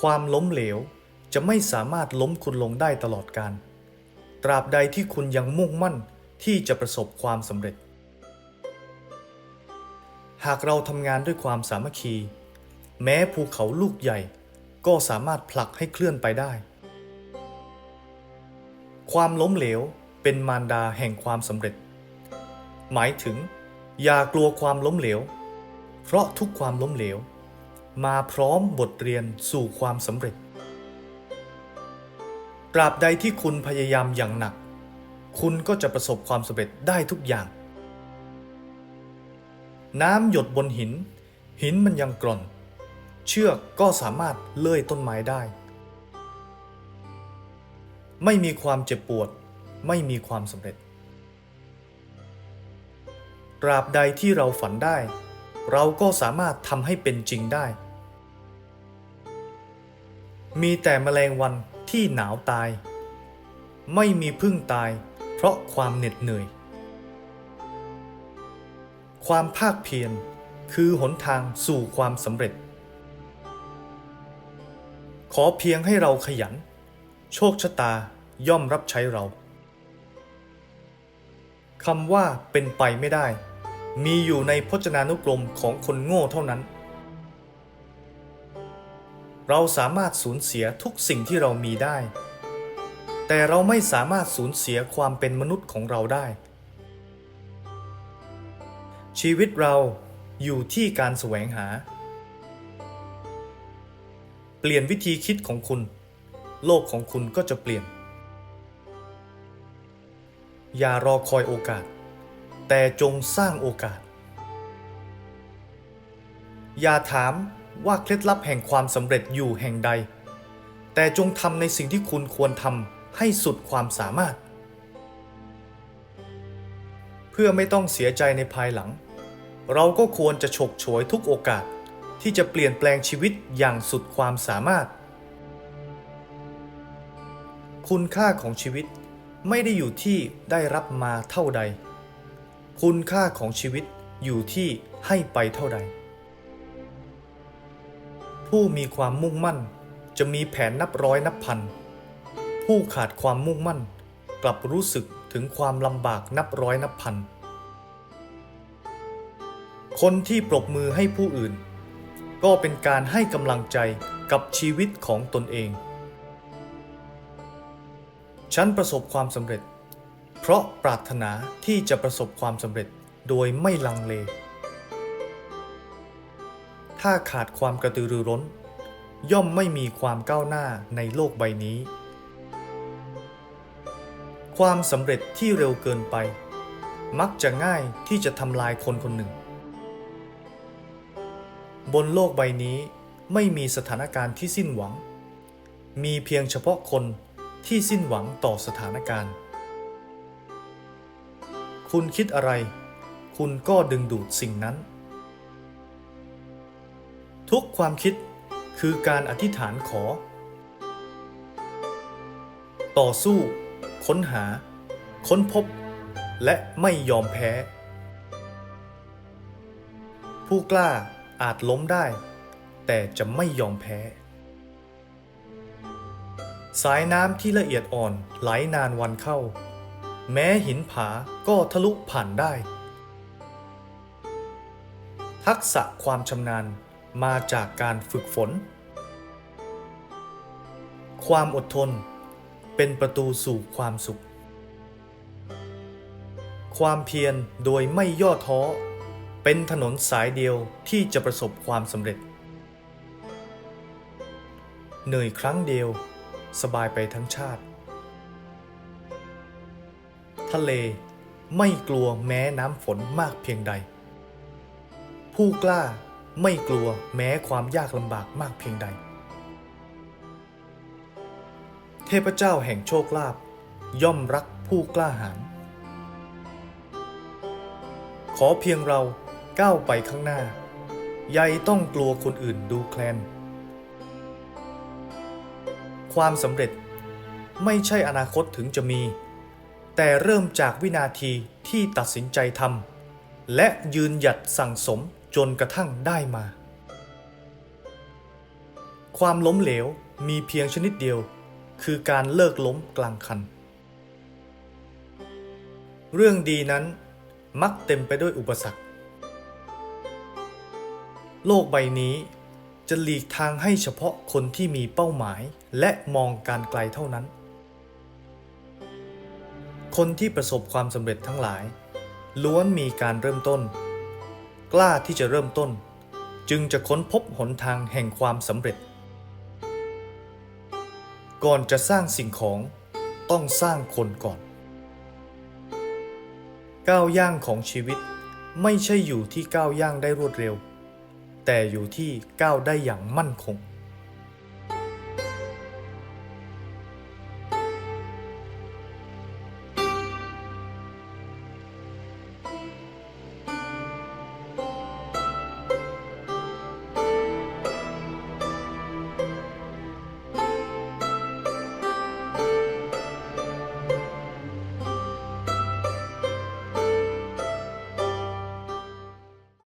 ความล้มเหลวจะไม่สามารถล้มคุณลงได้ตลอดการตราบใดที่คุณยังมุ่งมั่นที่จะประสบความสำเร็จ หากเราทำงานด้วยความสามัคคี แม้ภูเขาลูกใหญ่ ก็สามารถผลักให้เคลื่อนไปได้ ความล้มเหลวเป็นมารดาแห่งความสำเร็จ หมายถึง อย่ากลัวความล้มเหลว เพราะทุกความล้มเหลว มาพร้อมบทเรียนสู่ความสำเร็จ ตราบใดที่คุณพยายามอย่างหนัก คุณก็จะประสบความสำเร็จได้ทุกอย่าง น้ำหยดบนหิน หินมันยังกร่อน เชือกก็สามารถเลื่อยต้นไม้ได้ ไม่มีความเจ็บปวด ไม่มีความสำเร็จ ตราบใดที่เราฝันได้ เราก็สามารถทำให้เป็นจริงได้ มีแต่แมลงวันที่หนาวตาย ไม่มีพึ่งตาย เพราะความเหน็ดเหนื่อย ความภาคเพียรคือหนทางสู่ความสำเร็จ ขอเพียงให้เราขยัน โชคชะตาย่อมรับใช้เราคำว่าเป็นไปไม่ได้ มีอยู่ในพจนานุกรมของคนโง่เท่านั้น เราสามารถสูญเสียทุกสิ่งที่เรามีได้ แต่เราไม่สามารถสูญเสียความเป็นมนุษย์ของเราได้ ชีวิตเราอยู่ที่การแสวงหา เปลี่ยนวิธีคิดของคุณ โลกของคุณก็จะเปลี่ยน อย่ารอคอยโอกาส แต่จงสร้างโอกาส อย่าถามว่าเคล็ดลับแห่งความสำเร็จอยู่แห่งใด แต่จงทำในสิ่งที่คุณควรทำให้สุดความสามารถ เพื่อไม่ต้องเสียใจในภายหลัง เราก็ควรจะฉกฉวยทุกโอกาสที่จะเปลี่ยนแปลงชีวิตอย่างสุดความสามารถ คุณค่าของชีวิตไม่ได้อยู่ที่ได้รับมาเท่าใด คุณค่าของชีวิตอยู่ที่ให้ไปเท่าใด ผู้มีความมุ่งมั่นจะมีแผนนับร้อยนับพัน ผู้ขาดความมุ่งมั่น กลับรู้สึกถึงความลำบากนับร้อยนับพัน คนที่ปรบมือให้ผู้อื่น ก็เป็นการให้กำลังใจกับชีวิตของตนเอง ฉันประสบความสำเร็จ ราะปรารถนาที่จะประสบความสำเร็จโดยไม่ลังเล ถ้าขาดความกระตือรือร้น ย่อมไม่มีความก้าวหน้าในโลกใบนี้ ความสำเร็จที่เร็วเกินไป มักจะง่ายที่จะทำลายคนคนหนึ่ง บนโลกใบนี้ไม่มีสถานการณ์ที่สิ้นหวัง มีเพียงเฉพาะคนที่สิ้นหวังต่อสถานการณ์ คุณคิดอะไร คุณก็ดึงดูดสิ่งนั้น ทุกความคิดคือการอธิษฐานขอ ต่อสู้ ค้นหา ค้นพบ และไม่ยอมแพ้ ผู้กล้าอาจล้มได้ แต่จะไม่ยอมแพ้ สายน้ำที่ละเอียดอ่อนไหลนานวันเข้า แม้หินผาก็ทะลุผ่านได้ ทักษะความชำนาญมาจากการฝึกฝน ความอดทนเป็นประตูสู่ความสุข ความเพียรโดยไม่ย่อท้อ เป็นถนนสายเดียวที่จะประสบความสำเร็จ เหนื่อยครั้งเดียวสบายไปทั้งชาติ ทะเล ไม่กลัวแม้น้ำฝนมากเพียงใด ผู้กล้าไม่กลัวแม้ความยากลำบากมากเพียงใด เทพเจ้าแห่งโชคลาภย่อมรักผู้กล้าหาญขอเพียงเราก้าวไปข้างหน้า ใยต้องกลัวคนอื่นดูแคลน ความสำเร็จไม่ใช่อนาคตถึงจะมี แต่เริ่มจากวินาทีที่ตัดสินใจทำและยืนหยัดสั่งสมจจนกระทั่งได้มา ความล้มเหลวมีเพียงชนิดเดียว คือการเลิกล้มกลางคัน เรื่องดีนั้นมักเต็มไปด้วยอุปสรรค โลกใบนี้จะหลีกทางให้เฉพาะคนที่มีเป้าหมายและมองการไกลเท่านั้น คนที่ประสบความสำเร็จทั้งหลาย ล้วนมีการเริ่มต้น กล้าที่จะเริ่มต้น จึงจะค้นพบหนทางแห่งความสำเร็จ ก่อนจะสร้างสิ่งของต้องสร้างคนก่อน ก้าวย่างของชีวิตไม่ใช่อยู่ที่ก้าวย่างได้รวดเร็ว แต่อยู่ที่ก้าวได้อย่างมั่นคง